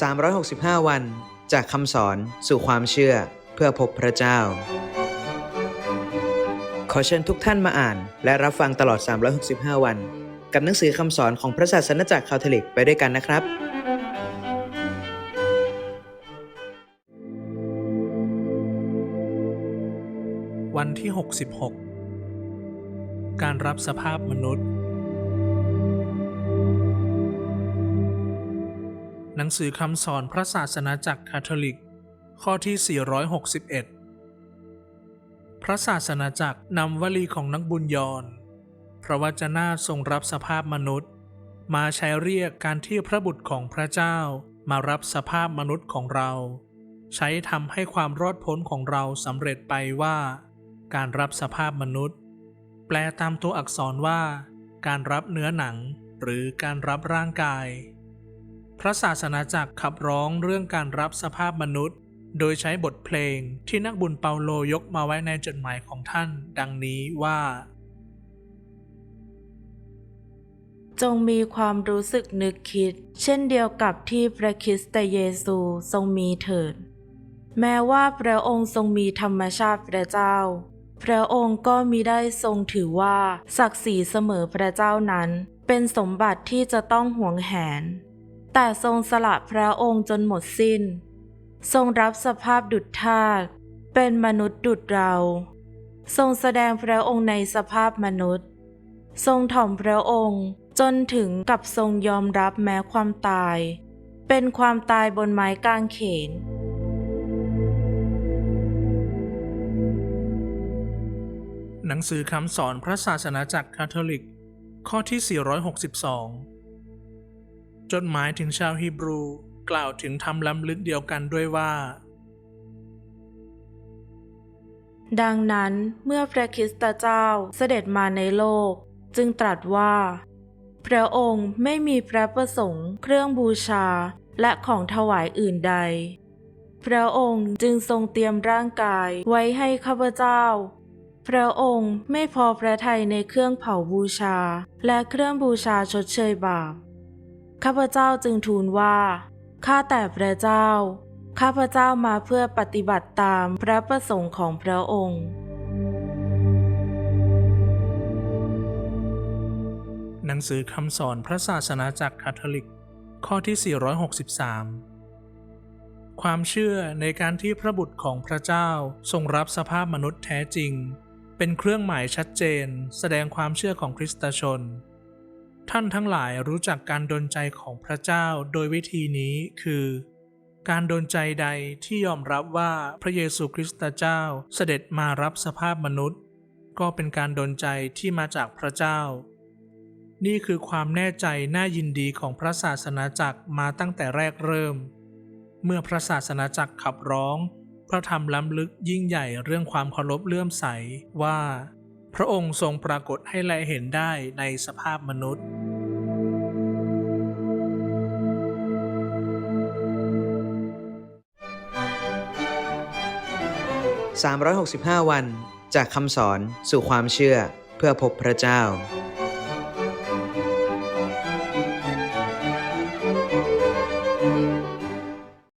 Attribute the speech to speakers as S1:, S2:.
S1: 365 วัน จากคำสอนสู่ความเชื่อเพื่อพบพระเจ้า ขอเชิญทุกท่านมาอ่าน และรับฟังตลอด 365 วัน กับหนังสือคำสอนของพระศาสนจักรคาทอลิกไปด้วยกันนะครับ
S2: วันที่ 66 การรับสภาพมนุษย์ สือคำสอนพระศาสนาจักรคาทอลิก ข้อที่ 461 พระศาสนาจักรนำวลีของนักบุญยอนพระวจนะทรงรับสภาพมนุษย์ มาใช้เรียกการที่พระบุตรของพระเจ้ามารับสภาพมนุษย์ของเรา ใช้ทำให้ความรอดพ้นของเราสำเร็จไปว่า การรับสภาพมนุษย์ แปลตามตัวอักษรว่า การรับเนื้อหนัง หรือการรับร่างกาย พระศาสนาจักรขับร้องเรื่องการรับสภาพมนุษย์ โดยใช้บทเพลงที่นักบุญเปาโลยกมาไว้ในจดหมายของท่าน ดังนี้ว่า
S3: จงมีความรู้สึกนึกคิด เช่นเดียวกับที่พระคริสต์เยซูทรงมีเถิด แม้ว่าพระองค์ทรงมีธรรมชาติพระเจ้า พระองค์ก็มิได้ทรงถือว่าศักดิ์ศรีเสมอพระเจ้านั้น เป็นสมบัติที่จะต้องหวงแหน แต่ทรงสละพระองค์จนหมดสิ้น ทรงรับสภาพดุจทาสเป็นมนุษย์ดุจเรา ทรงแสดงพระองค์ในสภาพมนุษย์ ทรงถ่อมพระองค์จนถึงกับทรงยอมรับแม้ความตาย เป็นความตายบนไม้กางเขน
S2: หนังสือคำสอนพระศาสนาจักรคาทอลิก ข้อที่ 462 จดหมายถึงชาวฮีบรูกล่าวถึงทำล้ำลึกเดียวกันด้วยว่า
S3: ดังนั้นเมื่อพระคริสตเจ้าเสด็จมาในโลก จึงตรัสว่า พระองค์ไม่มีพระประสงค์เครื่องบูชาและของถวายอื่นใด พระองค์จึงทรงเตรียมร่างกายไว้ให้ข้าพเจ้า พระองค์ไม่พอพระทัยในเครื่องเผาบูชา และเครื่องบูชาชดเชยบาป ข้าพเจ้าจึงทูลว่า ข้าแต่พระเจ้า ข้าพเจ้ามาเพื่อปฏิบัติตามพระประสงค์ของพระองค์
S2: หนังสือคำสอนพระศาสนาจักรคาทอลิก ข้อที่ 463 ความเชื่อในการที่พระบุตรของพระเจ้าทรงรับสภาพมนุษย์แท้จริง เป็นเครื่องหมายชัดเจน แสดงความเชื่อของคริสตชน ท่านทั้งหลายรู้จักการดลใจของพระเจ้าโดยวิธีนี้คือ การดลใจใดที่ยอมรับว่าพระเยซูคริสต์เจ้าเสด็จมารับสภาพมนุษย์ ก็เป็นการดลใจที่มาจากพระเจ้า นี่คือความแน่ใจน่ายินดีของพระศาสนาจักรมาตั้งแต่แรกเริ่ม เมื่อพระศาสนาจักรขับร้อง พระธรรมล้ำลึกยิ่งใหญ่เรื่องความเคารพเลื่อมใสว่า พระองค์ทรงปรากฏให้แลเห็นได้ในสภาพมนุษย์
S1: 365 วัน จากคำสอนสู่ความเชื่อเพื่อพบพระเจ้า